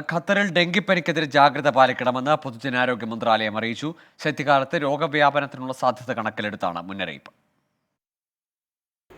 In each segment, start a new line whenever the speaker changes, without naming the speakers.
ഖത്തറിൽ ഡെങ്കിപ്പനിക്കെതിരെ ജാഗ്രത പാലിക്കണമെന്ന് പൊതുജനാരോഗ്യ മന്ത്രാലയം അറിയിച്ചു. ശൈത്യകാലത്ത് രോഗവ്യാപനത്തിനുള്ള സാധ്യത കണക്കിലെടുത്താണ് മുന്നറിയിപ്പ്.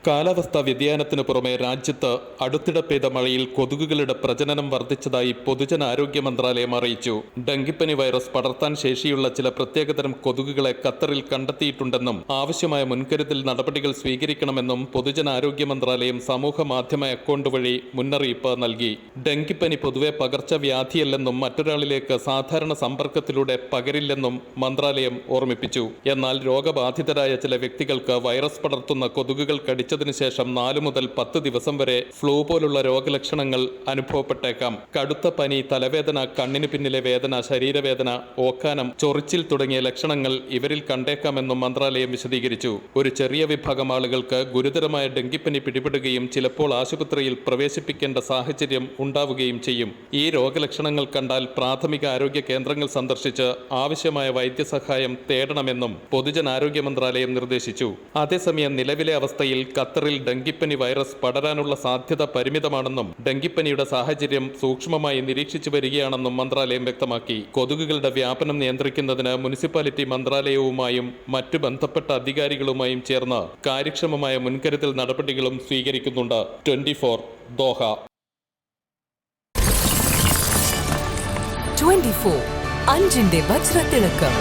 കാലാവസ്ഥാ വ്യതിയാനത്തിനു പുറമെ രാജ്യത്ത് അടുത്തിടെ പെയ്ത മഴയിൽ കൊതുകുകളുടെ പ്രജനനം വർദ്ധിച്ചതായി പൊതുജനാരോഗ്യ മന്ത്രാലയം അറിയിച്ചു. ഡെങ്കിപ്പനി വൈറസ് പടർത്താൻ ശേഷിയുള്ള ചില പ്രത്യേകതരം കൊതുകുകളെ ഖത്തറിൽ കണ്ടെത്തിയിട്ടുണ്ടെന്നും ആവശ്യമായ മുൻകരുതൽ നടപടികൾ സ്വീകരിക്കണമെന്നും പൊതുജനാരോഗ്യ മന്ത്രാലയം സമൂഹ മാധ്യമ അക്കൗണ്ട് വഴി മുന്നറിയിപ്പ് നൽകി. ഡെങ്കിപ്പനി പൊതുവെ പകർച്ചവ്യാധിയല്ലെന്നും മറ്റൊരാളിലേക്ക് സാധാരണ സമ്പർക്കത്തിലൂടെ പകരില്ലെന്നും മന്ത്രാലയം ഓർമ്മിപ്പിച്ചു. എന്നാൽ രോഗബാധിതരായ ചില വ്യക്തികൾക്ക് വൈറസ് പടർത്തുന്ന കൊതുകുകൾ കടിച്ചതിനു ശേഷം നാലു മുതൽ പത്ത് ദിവസം വരെ ഫ്ലൂ പോലുള്ള രോഗലക്ഷണങ്ങൾ അനുഭവപ്പെട്ടേക്കാം. കടുത്ത പനി തലവേദന കണ്ണിന് പിന്നിലെ വേദന ശരീരവേദന ഓക്കാനം ചൊറിച്ചിൽ തുടങ്ങിയ ലക്ഷണങ്ങൾ ഇവരിൽ കണ്ടേക്കാമെന്നും മന്ത്രാലയം വിശദീകരിച്ചു. ഒരു ചെറിയ വിഭാഗം ആളുകൾക്ക് ഗുരുതരമായ ഡെങ്കിപ്പനി പിടിപെടുകയും ചിലപ്പോൾ ആശുപത്രിയിൽ പ്രവേശിപ്പിക്കേണ്ട സാഹചര്യം ഉണ്ടാവുകയും ചെയ്യും. ഈ രോഗലക്ഷണങ്ങൾ കണ്ടാൽ പ്രാഥമിക ആരോഗ്യ കേന്ദ്രങ്ങൾ സന്ദർശിച്ച് ആവശ്യമായ വൈദ്യസഹായം തേടണമെന്നും പൊതുജനാരോഗ്യ മന്ത്രാലയം നിർദ്ദേശിച്ചു. അതേസമയം നിലവിലെ അവസ്ഥയിൽ ഖത്തറിൽ ഡെങ്കിപ്പനി വൈറസ് പടരാനുള്ള സാധ്യത പരിമിതമാണെന്നും ഡെങ്കിപ്പനിയുടെ സാഹചര്യം സൂക്ഷ്മമായി നിരീക്ഷിച്ചു വരികയാണെന്നും മന്ത്രാലയം വ്യക്തമാക്കി. കൊതുകുകളുടെ വ്യാപനം നിയന്ത്രിക്കുന്നതിന് മുനിസിപ്പാലിറ്റി മന്ത്രാലയവുമായും മറ്റു ബന്ധപ്പെട്ട അധികാരികളുമായും ചേർന്ന് കാര്യക്ഷമമായ മുൻകരുതൽ നടപടികളും സ്വീകരിക്കുന്നുണ്ട്. Twenty four Doha.
24 അഞ്ചിന്റെ വജ്രത്തിളക്കം.